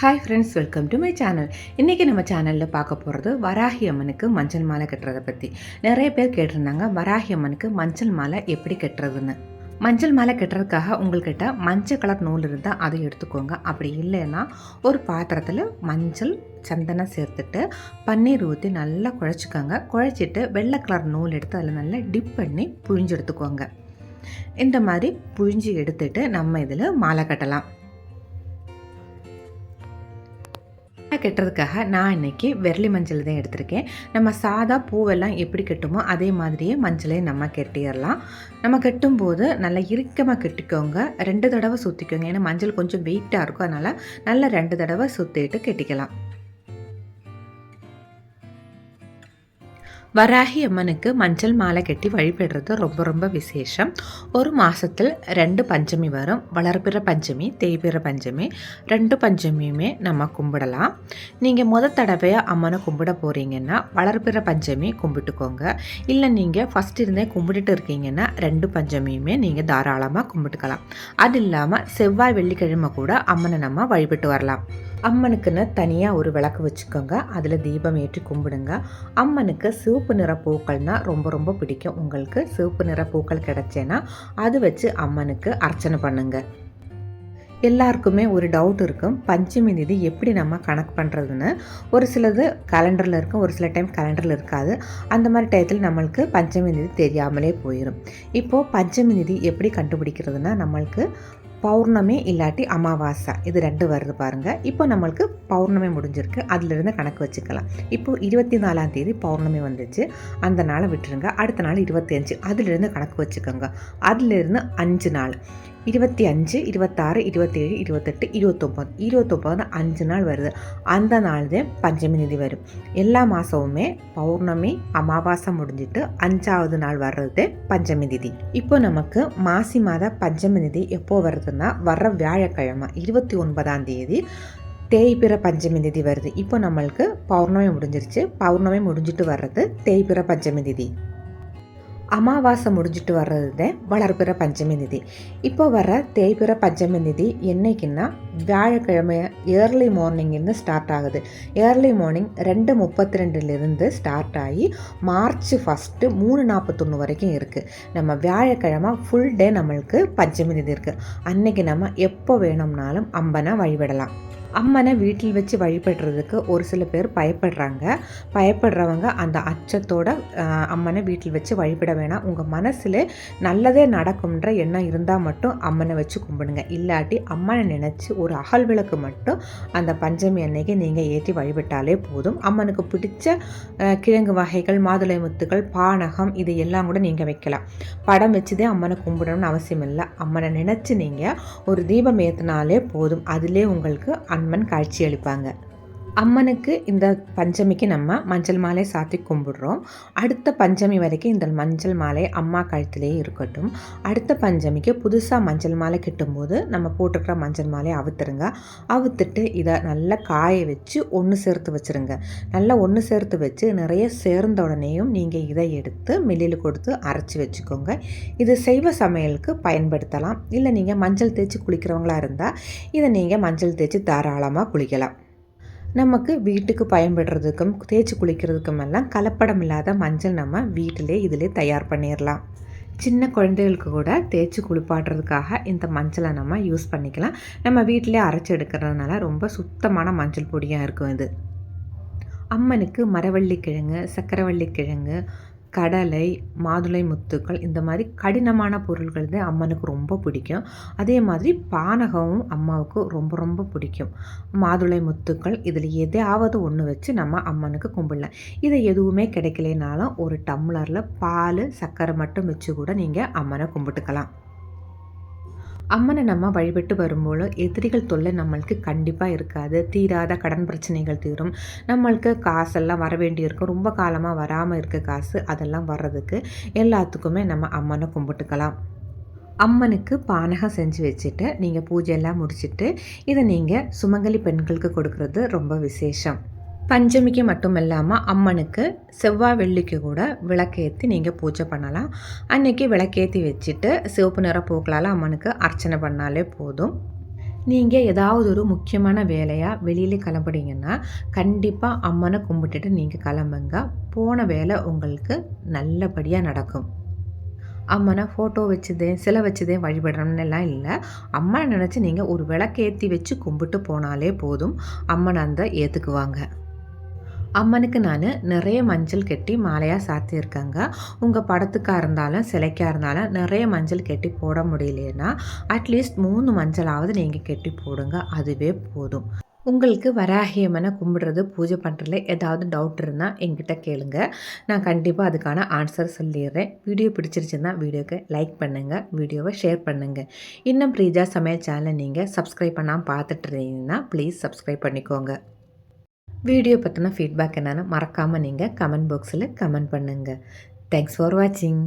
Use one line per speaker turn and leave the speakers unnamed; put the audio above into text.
Hi friends welcome to my channel இன்றைக்கி நம்ம சேனலில் பார்க்க போகிறது வராகி அம்மனுக்கு மஞ்சள் மாலை கட்டுறதை பற்றி நிறைய பேர் கேட்டிருந்தாங்க வராகி அம்மனுக்கு மஞ்சள் மாலை எப்படி கட்டுறதுன்னு. மஞ்சள் மாலை கட்டுறதுக்காக உங்கள்கிட்ட மஞ்சள் கலர் நூல் இருந்தால் அதை எடுத்துக்கோங்க. அப்படி இல்லைன்னா ஒரு பாத்திரத்தில் மஞ்சள் சந்தனம் சேர்த்துட்டு பன்னீர் ஊற்றி நல்லா குழச்சிக்கோங்க. குழச்சிட்டு வெள்ளை கலர் நூல் எடுத்து அதில் நல்லா டிப் பண்ணி புழிஞ்சு எடுத்துக்கோங்க. இந்த மாதிரி புழிஞ்சு எடுத்துட்டு நம்ம இதில் மாலை கட்டலாம். மாலை கட்டுறதுக்காக நான் இன்னைக்கு விரலி மஞ்சள் தான் எடுத்திருக்கேன். நம்ம சாதா பூவெல்லாம் எப்படி கட்டுமோ அதே மாதிரியே மஞ்சளையும் நம்ம கட்டிடலாம். நம்ம கட்டும்போது நல்லா இறுக்கமாக கட்டிக்கோங்க. ரெண்டு தடவை சுற்றிக்கோங்க ஏன்னா மஞ்சள் கொஞ்சம் வெயிட்டாக இருக்கும். அதனால் நல்லா ரெண்டு தடவை சுற்றிட்டு கட்டிக்கலாம். வராகி அம்மனுக்கு மஞ்சள் மாலை கட்டி வழிபடுறது ரொம்ப ரொம்ப விசேஷம். ஒரு மாதத்தில் ரெண்டு பஞ்சமி வரும். வளர்பிற பஞ்சமி தேய்பிற பஞ்சமி ரெண்டு பஞ்சமியுமே நம்ம கும்பிடலாம். நீங்கள் முத தடவையாக அம்மனை கும்பிட போகிறீங்கன்னா வளர்பிற பஞ்சமி கும்பிட்டுக்கோங்க. இல்லை நீங்கள் ஃபஸ்ட் இருந்தே கும்பிட்டுட்டு இருக்கீங்கன்னா ரெண்டு பஞ்சமியுமே நீங்கள் தாராளமாக கும்பிட்டுக்கலாம். அது இல்லாமல் செவ்வாய் வெள்ளிக்கிழமை கூட அம்மனை நம்ம வழிபட்டு வரலாம். அம்மனுக்குன்னு தனியாக ஒரு விளக்கு வச்சுக்கோங்க. அதில் தீபம் ஏற்றி கும்பிடுங்க. அம்மனுக்கு சிவப்பு நிற பூக்கள்னால் ரொம்ப ரொம்ப பிடிக்கும். உங்களுக்கு சிவப்பு நிற பூக்கள் கிடச்சேன்னா அது வச்சு அம்மனுக்கு அர்ச்சனை பண்ணுங்கள் எல்லாருக்குமே ஒரு டவுட் இருக்கும். பஞ்சமி நிதி எப்படி நம்ம கணக்கு பண்ணுறதுன்னு ஒரு சிலது கேலண்டரில் இருக்கும் ஒரு சில டைம் கேலண்டரில் இருக்காது. அந்த மாதிரி டயத்தில் நம்மளுக்கு பஞ்சமி நிதி தெரியாமலே போயிடும் இப்போது பஞ்சமி நிதி எப்படி கண்டுபிடிக்கிறதுனா நம்மளுக்கு பௌர்ணமி இல்லாட்டி அமாவாசை இது ரெண்டு வருது பாருங்கள் இப்போ நம்மளுக்கு பௌர்ணமி முடிஞ்சிருக்கு. அதிலிருந்து கணக்கு வச்சுக்கலாம். இப்போது இருபத்தி நாலாம் தேதி பௌர்ணமி வந்துச்சு. அந்த நாளை விட்டுருங்க. அடுத்த நாள் இருபத்தி அஞ்சு அதிலிருந்து கணக்கு வச்சுக்கோங்க. அதிலிருந்து அஞ்சு நாள். இருபத்தி அஞ்சு இருபத்தாறு இருபத்தேழு இருபத்தெட்டு இருபத்தொம்பது. இருபத்தொம்பது அஞ்சு நாள் வருது. அந்த நாள் தான் பஞ்சமி நிதி வரும். எல்லா மாதமுமே பௌர்ணமி அமாவாசை முடிஞ்சிட்டு அஞ்சாவது நாள் வர்றது பஞ்சமி நிதி. இப்போ நமக்கு மாசி மாத பஞ்சமி நிதி எப்போ வருதுன்னா வர்ற வியாழக்கிழமை இருபத்தி ஒன்பதாம் தேதி தேய்பிற பஞ்சமி நிதி வருது. இப்போ நம்மளுக்கு பௌர்ணமி முடிஞ்சிருச்சு. பௌர்ணமி முடிஞ்சிட்டு வர்றது தேய்பிற பஞ்சமி நிதி. அமாவாசை முடிஞ்சிட்டு வர்றது தான் வளர்பிற பஞ்சமி நிதி. இப்போ வர தேய்பிற பஞ்சமி நிதி என்னைக்குன்னா வியாழக்கிழமை ஏர்லி மார்னிங்லேருந்து ஸ்டார்ட் ஆகுது. ஏர்லி மார்னிங் ரெண்டு முப்பத்தி ரெண்டுலேருந்து ஸ்டார்ட் ஆகி மார்ச் ஃபஸ்ட்டு மூணு நாற்பத்தொன்று வரைக்கும் இருக்குது நம்ம வியாழக்கிழமை ஃபுல் டே நம்மளுக்கு பஞ்சமி நிதி இருக்குது அன்னைக்கு நம்ம எப்போ வேணும்னாலும் அம்பனை வழிபடலாம். அம்மனை வீட்டில் வச்சு வழிபடுறதுக்கு ஒரு சில பேர் பயப்படுறாங்க. பயப்படுறவங்க அந்த அச்சத்தோட அம்மனை வீட்டில் வச்சு வழிபட வேணாம். உங்கள் மனசில் நல்லதே நடக்கும்ன்ற எண்ணம் இருந்தால் மட்டும் அம்மனை வச்சு கும்பிடுங்க. இல்லாட்டி அம்மனை நினச்சி ஒரு அகல் விளக்கு மட்டும் அந்த பஞ்சமி அன்னைக்கு நீங்கள் ஏற்றி வழிபட்டாலே போதும். அம்மனுக்கு பிடிச்ச கிழங்கு வகைகள் மாதுளை முத்துக்கள் பானகம் இது எல்லாம் கூட நீங்கள் வைக்கலாம். படம் வச்சுதே அம்மனை கும்பிடணும்னு அவசியம் இல்லை. அம்மனை நினச்சி நீங்கள் ஒரு தீபம் ஏற்றினாலே போதும். அதிலே உங்களுக்கு அம்மன் காட்சி அளிப்பாங்க. அம்மனுக்கு இந்த பஞ்சமிக்கு நம்ம மஞ்சள் மாலை சாத்தி கும்பிடுறோம். அடுத்த பஞ்சமி வரைக்கும் இந்த மஞ்சள் மாலை அம்மா கழுத்திலேயே இருக்கட்டும். அடுத்த பஞ்சமிக்கு புதுசாக மஞ்சள் மாலை கட்டும்போது நம்ம போட்டிருக்கிற மஞ்சள் மாலையை அவுத்துருங்க. அவுத்துட்டு இதை நல்லா காய வச்சு ஒன்று சேர்த்து வச்சுருங்க. நல்லா ஒன்று சேர்த்து வச்சு நிறைய சேர்ந்த உடனேயும் நீங்கள் இதை எடுத்து மில்லில் கொடுத்து அரைச்சி வச்சுக்கோங்க. இது செய்வ சமையலுக்கு பயன்படுத்தலாம். இல்லை நீங்கள் மஞ்சள் தேய்ச்சி குளிக்கிறவங்களா இருந்தால் இதை நீங்கள் மஞ்சள் தேய்ச்சி தாராளமாக குளிக்கலாம். நமக்கு வீட்டுக்கு பயன்படுறதுக்கும் தேய்ச்சி குளிக்கிறதுக்கும் எல்லாம் கலப்படம் இல்லாத மஞ்சள் நம்ம வீட்டிலே இதிலே தயார் பண்ணிடலாம் சின்ன குழந்தைகளுக்கு கூட தேய்ச்சி குளிப்பாட்டுறதுக்காக இந்த மஞ்சளை நம்ம யூஸ் பண்ணிக்கலாம். நம்ம வீட்டிலே அரைச்சி எடுக்கிறதுனால ரொம்ப சுத்தமான மஞ்சள் பொடியாக இருக்கும் இது. அம்மனுக்கு மரவள்ளி கிழங்கு சக்கரவள்ளி கிழங்கு கடலை மாதுளை முத்துக்கள் இந்த மாதிரி கடினமான பொருள்கள் தான் அம்மனுக்கு ரொம்ப பிடிக்கும். அதே மாதிரி பானகமும் அம்மாவுக்கு ரொம்ப ரொம்ப பிடிக்கும். மாதுளை முத்துக்கள் இதில் எதையாவது ஒன்று வச்சு நம்ம அம்மனுக்கு கும்பிடலாம். இதை எதுவுமே கிடைக்கலனாலும் ஒரு டம்ளரில் பால் சர்க்கரை மட்டும் வச்சு கூட நீங்கள் அம்மனை கும்பிட்டுக்கலாம். அம்மனை நம்ம வழிபட்டு வரும்போது எதிரிகள் தொல்லை நம்மளுக்கு கண்டிப்பாக இருக்காது. தீராத கடன் பிரச்சனைகள் தீரும். நம்மளுக்கு காசெல்லாம் வர வேண்டியிருக்கும். ரொம்ப காலமாக வராமல் இருக்க காசு அதெல்லாம் வர்றதுக்கு எல்லாத்துக்குமே நம்ம அம்மனை கும்பிட்டுக்கலாம். அம்மனுக்கு பானகம் செஞ்சு வச்சுட்டு நீங்கள் பூஜையெல்லாம் முடிச்சுட்டு இதை நீங்கள் சுமங்கலி பெண்களுக்கு கொடுக்கறது ரொம்ப விசேஷம். பஞ்சமிக்கு மட்டும் இல்லாமல் அம்மனுக்கு செவ்வாய் வெள்ளிக்கு கூட விளக்கேற்றி நீங்கள் பூஜை பண்ணலாம். அன்னைக்கு விளக்கேற்றி வச்சுட்டு சிவப்பு நிற பூக்களால் அம்மனுக்கு அர்ச்சனை பண்ணாலே போதும். நீங்கள் ஏதாவது ஒரு முக்கியமான வேலையாக வெளியில் கிளம்புறீங்கன்னா கண்டிப்பாக அம்மனை கும்பிட்டுட்டு நீங்கள் கிளம்புங்க. போன வேலை உங்களுக்கு நல்லபடியாக நடக்கும். அம்மனை ஃபோட்டோ வச்சுதே சிலை வச்சுதே வழிபடணும்னுலாம் இல்லை. அம்மனை நினச்சி நீங்கள் ஒரு விளக்கேற்றி வச்சு கும்பிட்டு போனாலே போதும். அம்மனை அந்த ஏற்றுக்குவாங்க அம்மனுக்கு நான் நிறைய மஞ்சள் கட்டி மாலையாக சாத்தியிருக்கேங்க. உங்கள் படத்துக்காக இருந்தாலும் சிலைக்காக இருந்தாலும் நிறைய மஞ்சள் கட்டி போட முடியலன்னா அட்லீஸ்ட் மூணு மஞ்சளாவது நீங்கள் கட்டி போடுங்க. அதுவே போதும். உங்களுக்கு வராகியம்மனை கும்பிடுறது பூஜை பண்ணுறதுல ஏதாவது டவுட் இருந்தால் எங்கிட்ட கேளுங்க. நான் கண்டிப்பாக அதுக்கான ஆன்சர் சொல்லிடுறேன். வீடியோ பிடிச்சிருச்சுன்னா வீடியோக்கு லைக் பண்ணுங்கள் வீடியோவை ஷேர் பண்ணுங்கள் இன்னும் ப்ரீஜா சமையல் சேனலை நீங்கள் சப்ஸ்கிரைப் பண்ணாமல் பார்த்துட்டு இருந்தீங்கன்னா ப்ளீஸ் சப்ஸ்கிரைப் பண்ணிக்கோங்க. வீடியோ பற்றின ஃபீட்பேக் என்னென்னு மறக்காமல் நீங்கள் கமெண்ட் பாக்ஸில் கமெண்ட் பண்ணுங்கள் தேங்க்ஸ் ஃபார் வாட்சிங்